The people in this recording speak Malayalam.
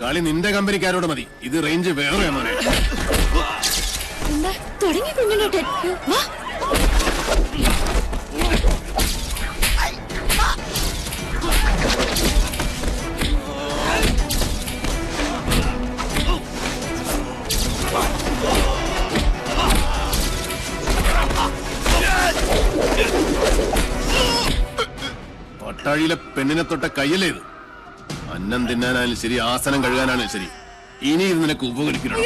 കളി നിന്റെ കമ്പനിക്കാരോട് മതി. ഇത് റേഞ്ച് വേറെ മോനെ. തുടങ്ങി പട്ടാഴിയിലെ പെണ്ണിനെ തൊട്ട കയ്യല്ലേ ഇത്? അന്നം തിന്നാനായാലും ശരി ആസനം കഴുകാനായാലും ശരി. ഇനി ഇത് നിനക്ക് ഉപകരിക്കണം?